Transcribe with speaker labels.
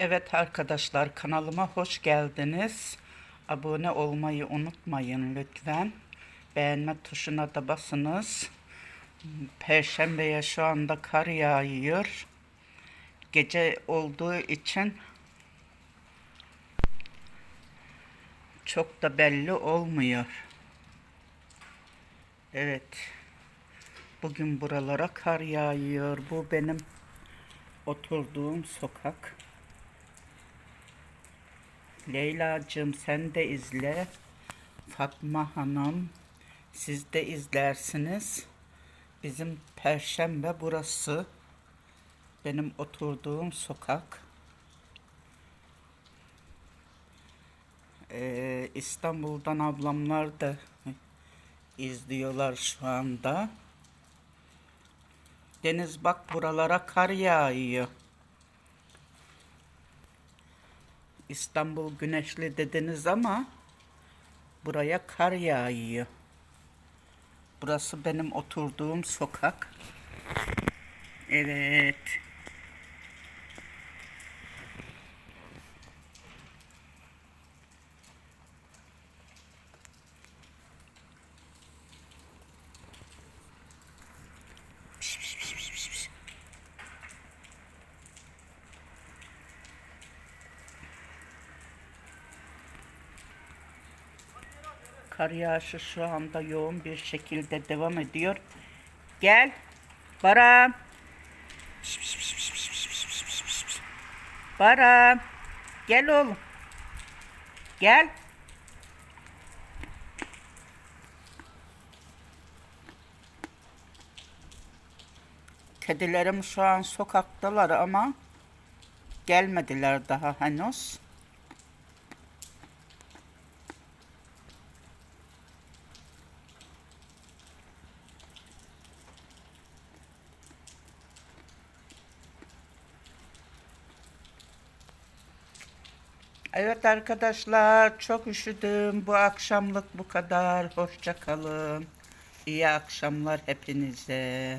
Speaker 1: Evet arkadaşlar kanalıma hoş geldiniz. Abone olmayı unutmayın lütfen. Beğenme tuşuna da basınız. Perşembeye şu anda kar yağıyor. Gece olduğu için çok da belli olmuyor. Evet. Bugün buralara kar yağıyor. Bu benim oturduğum sokak. Leyla'cığım sen de izle. Fatma Hanım siz de izlersiniz. Bizim Perşembe burası. Benim oturduğum sokak. Ee, İstanbul'dan ablamlar da izliyorlar şu anda. Deniz bak buralara kar yağıyor. İstanbul güneşli dediniz ama buraya kar yağıyor. Burası benim oturduğum sokak. Evet. Kar yağışı şu anda yoğun bir şekilde devam ediyor. Gel. Baram. Baram. Gel oğlum. Gel. Kedilerim şu an sokaktalar ama gelmediler daha henüz. Evet arkadaşlar çok üşüdüm. Bu akşamlık bu kadar. Hoşça kalın. İyi akşamlar hepinize.